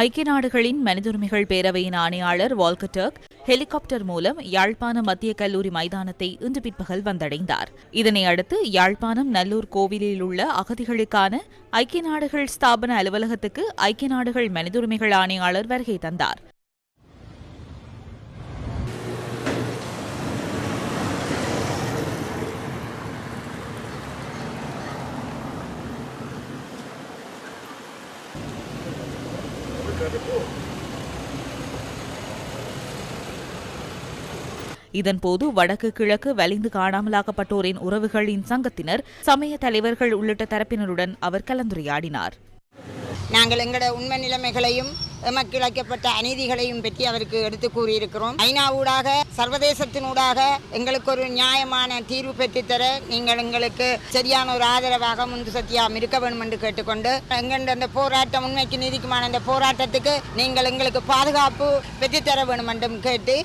ஐக்கிய நாடுகளின் மனிதுரிமைகள் பேரவையின் ஆணையாளர் வால்கட்டர்க் ஹெலிகாப்டர் மூலம் யாழ்ப்பாணம் மத்திய கல்லூரி மைதானத்தை இன்று பிற்பகல் வந்தடைந்தார். இதனை அடுத்து யாழ்ப்பாணம் நல்லூர் கோவிலில் உள்ள அகதிகளுக்கான ஐக்கிய நாடுகள் ஸ்தாபன அலுவலகத்துக்கு ஐக்கிய நாடுகள் மனிதுரிமைகள் ஆணையாளர் வருகை தந்தார். இதன்போது வடக்கு கிழக்கு வலிந்து காணாமலாக்கப்பட்டோரின் உறவுகளின் சங்கத்தினர் சமய தலைவர்கள் உள்ளிட்ட தரப்பினருடன் அவர் கலந்துரையாடினார். நாங்கள் எங்களோட உண்மை நிலைமைகளையும் எமக்கு இழைக்கப்பட்ட அநீதிகளையும் பற்றி அவருக்கு எடுத்து கூறியிருக்கிறோம். ஐநா ஊடாக சர்வதேசத்தினூடாக எங்களுக்கு ஒரு நியாயமான தீர்வு பெற்றுத்தர நீங்கள் எங்களுக்கு சரியான ஒரு ஆதரவாக முந்து சத்தியாம் இருக்க வேண்டும் என்று கேட்டுக்கொண்டு எங்கள் அந்த போராட்டம் உண்மைக்கு நீதிக்குமான அந்த போராட்டத்துக்கு நீங்கள் எங்களுக்கு பாதுகாப்பு பெற்றுத்தர வேண்டும் என்றும் கேட்டு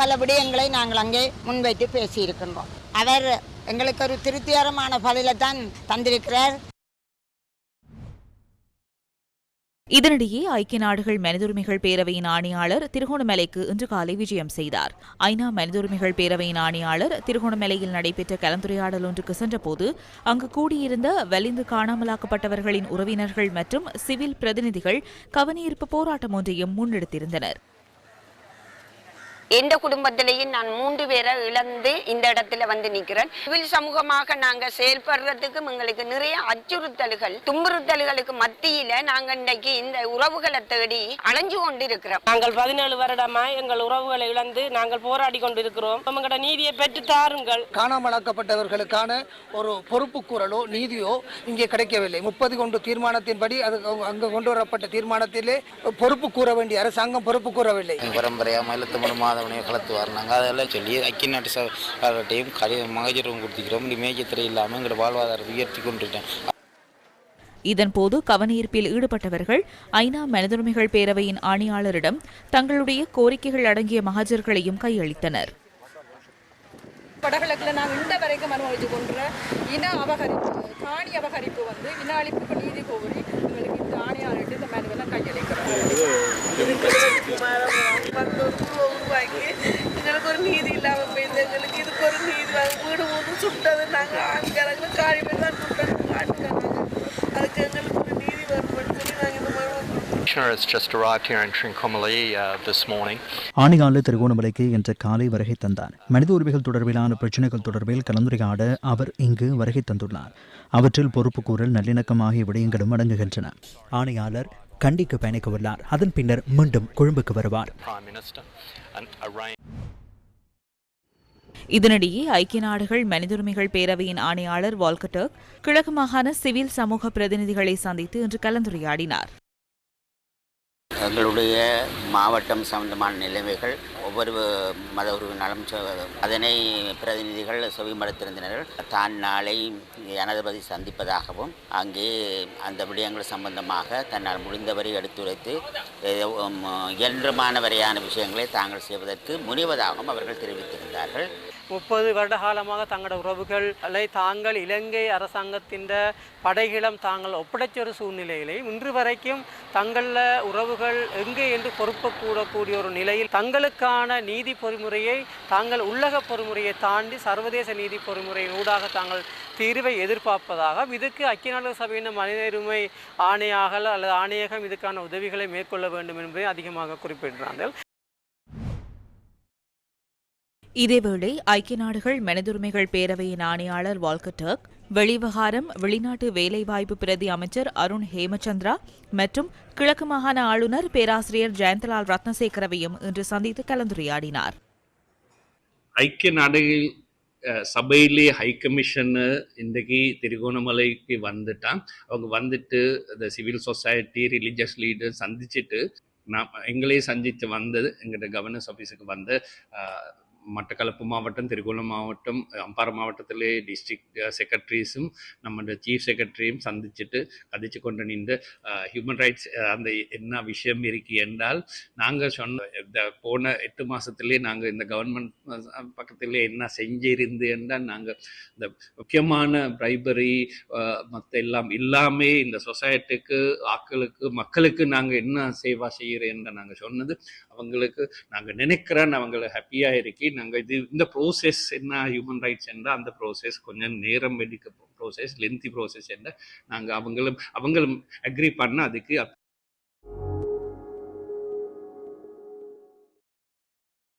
பல விடயங்களை நாங்கள் அங்கே முன்வைத்து பேசியிருக்கின்றோம். அவர் எங்களுக்கு ஒரு திருப்திகரமான பதிலை தான் தந்திருக்கிறார். இதனிடையே ஐக்கிய நாடுகள் மனிதுரிமைகள் பேரவையின் ஆணையாளர் திருகோணமலைக்கு இன்று காலை விஜயம் செய்தார். ஐநா மனிதுரிமைகள் பேரவையின் ஆணையாளர் திருகோணமலையில் நடைபெற்ற கலந்துரையாடல் ஒன்றுக்கு சென்றபோது அங்கு கூடியிருந்த வலிந்து காணாமலாக்கப்பட்டவர்களின் உறவினர்கள் மற்றும் சிவில் பிரதிநிதிகள் கவனஈர்ப்பு போராட்டம் ஒன்றையும் முன்னெடுத்திருந்தனர். எந்த குடும்பத்திலையும் நான் மூன்று பேரை இழந்து இந்த இடத்துல வந்து நிற்கிறேன். சிவில் சமூகமாக நாங்க செயல்படுறதுக்கு எங்களுக்கு நிறைய அச்சுறுத்தல்கள் துன்புறுத்தல்களுக்கு மத்தியில நாங்க இன்றைக்கு இந்த உறவுகளை தேடி அலைஞ்சு கொண்டிருக்கிறோம். நாங்கள் பதினேழு வருடமா எங்கள் உறவுகளை இழந்து நாங்கள் போராடி கொண்டிருக்கிறோம். உங்களோட நீதியை பெற்று தாருங்கள். காணாமலாக்கப்பட்டவர்களுக்கான ஒரு பொறுப்பு கூறலோ நீதியோ இங்கே கிடைக்கவில்லை. முப்பது கொண்டு தீர்மானத்தின்படி அது அங்க- கொண்டு வரப்பட்ட தீர்மானத்திலே பொறுப்பு கூற வேண்டிய அரசாங்கம் பொறுப்பு கூறவில்லை. பரம்பரையாக மயிலத்தமிழ் மாதவனையை கலத்து வரணாங்க அதெல்லாம் சொல்லி ஐக்கிய நாட்டு சர்வட்டையும் கடி மகஜரும் கொடுத்துக்கிறோம் இப்படி மேய்ச்சத்திரை இல்லாமல் எங்களோட வாழ்வாதாரத்தை உயர்த்தி கொண்டுட்டேன். இதன்போது கவனஈர்ப்பில் ஈடுபட்டவர்கள் ஐநா மனிதுரிமைகள் பேரவையின் ஆணையாளரிடம் தங்களுடைய கோரிக்கைகள் அடங்கிய மகஜர்களையும் கையளித்தனர். வடகிழக்கில் நாங்கள் இந்த வரைக்கும் அனுபவிச்சு கொன்ற இன அபகரிப்பு காணி அபகரிப்பு வந்து இன அழிப்புக்கு நீதி கோரி எங்களுக்கு இந்த ஆணையாளர்கிட்ட இந்த மேனுவெல்லாம் கையளிக்கிறோம் உருவாக்கி எங்களுக்கு ஒரு நீதி இல்லாமல் போயிருந்தது எங்களுக்கு இதுக்கு ஒரு நீதி வாங்க வீடு ஒன்று ஆண்காரங்க காழி பேர் தான் சுட்டது ஆட்டுக்காரங்க அதுக்கு எங்களுக்கு ஒரு நீதி வரும்னு சொல்லி நாங்கள் இந்த. ஆணையாளர் திருகோணமலைக்கு இன்று காலை வருகை தந்தார் மனித உரிமைகள் தொடர்பிலான பிரச்சினைகள் தொடர்பில் கலந்துரையாட அவர் இங்கு வருகை தந்துள்ளார். அவற்றில் பொறுப்புக்கூறல் நல்லிணக்கம் ஆகிய விடயங்களும் அடங்குகின்றன. ஆணையாளர் கண்டிக்கு பயணிக்க உள்ளார். அதன் பின்னர் மீண்டும் கொழும்புக்கு வருவார். இதனிடையே ஐக்கிய நாடுகள் மனிதுரிமைகள் பேரவையின் ஆணையாளர் வால்கட்டர் கிழக்கு மாகாண சிவில் சமூக பிரதிநிதிகளை சந்தித்து இன்று கலந்துரையாடினார். எங்களுடைய மாவட்டம் சம்பந்தமான நிலைமைகள் ஒவ்வொரு மத உறவினாலும் சொ- அதனை பிரதிநிதிகள் செவிமடுத்திருந்தனர் தான் நாளை ஜனாதிபதி சந்திப்பதாகவும் அங்கே அந்த விடயங்கள் சம்பந்தமாக தன்னால் முடிந்தவரை எடுத்துரைத்து இயன்றமான வரையான விஷயங்களை தாங்கள் செய்வதற்கு முனைவதாகவும் அவர்கள் தெரிவித்திருந்தார்கள். முப்பது வருட காலமாக தங்களோட உறவுகளை தாங்கள் இலங்கை அரசாங்கத்தின் படைகளம் தாங்கள் ஒப்படைச்ச ஒரு சூழ்நிலையிலே இன்று வரைக்கும் தங்கள உறவுகள் எங்கே என்று பொறுப்பக்கூடக்கூடிய ஒரு நிலையில் தங்களுக்கான நீதி பொறிமுறையை தாங்கள் உள்ளக பொறிமுறையை தாண்டி சர்வதேச நீதி பொறிமுறையின் ஊடாக தாங்கள் தீர்வை எதிர்பார்ப்பதாக இதுக்கு ஐக்கிய நாடுகள் சபையின் மனித உரிமை ஆணையாக அல்லது ஆணையகம் இதுக்கான உதவிகளை மேற்கொள்ள வேண்டும் என்பதை அதிகமாக குறிப்பிடுகிறார்கள். இதேவேளை ஐக்கிய நாடுகள் மனிதுரிமைகள் பேரவையின் ஆணையாளர் வால்கர் டர்க் வெளிவிவகாரம் வெளிநாட்டு வேலைவாய்ப்பு பிரதி அமைச்சர் அருண் ஹேமச்சந்திரா மற்றும் கிழக்கு மாகாண ஆளுநர் பேராசிரியர் ஜெயந்தலால் ரத்னசேகரவையும் இன்று சந்தித்து கலந்துரையாடினார். ஐக்கிய நாடுகள் அஹ், சபையிலே ஹை கமிஷன் இன்றைக்கு திருகோணமலைக்கு வந்துட்டான். அவங்க வந்துட்டு இந்த சிவில் சொசைட்டி ரிலீஜியஸ் லீடர் சந்திச்சுட்டு நான் எங்களையும் சந்தித்து வந்தது எங்கள்கிட்ட கவர்னன்ஸ் ஆஃபீஸுக்கு வந்து மட்டக்களப்பு மாவட்டம் திருகோணம் மாவட்டம் அம்பாறை மாவட்டத்திலே டிஸ்ட்ரிக்ட் செக்ரட்டரிஸும் நம்மளோட சீஃப் செக்ரட்டரியும் சந்திச்சுட்டு கதைச்சு கொண்டு நின்று ஹியூமன் ரைட்ஸ் அந்த என்ன விஷயம் இருக்கு என்றால் நாங்கள் சொன்ன இந்த போன எட்டு மாதத்துலேயே நாங்கள் இந்த கவர்மெண்ட் பக்கத்திலே என்ன செஞ்சிருந்து என்றால் நாங்கள் இந்த முக்கியமான பிரைபரி மற்ற எல்லாம் இல்லாமே இந்த சொசைட்டிக்கு ஆக்களுக்கு மக்களுக்கு நாங்கள் என்ன சேவா செய்கிறேன் நாங்கள் சொன்னது அவங்களுக்கு நாங்கள் நினைக்கிறேன் அவங்கள ஹாப்பியாக இருக்கி நாங்கள் இது இந்த ப்ரோசஸ் என்ன ஹியூமன் ரைட்ஸ் என்றால் அந்த ப்ரோசஸ் கொஞ்சம் நேரம் எடுக்க ப்ரோசஸ் லென்த்தி ப்ரோசஸ் என்ற நாங்கள் அவங்களும் அவங்களும் அக்ரி பண்ண அதுக்கு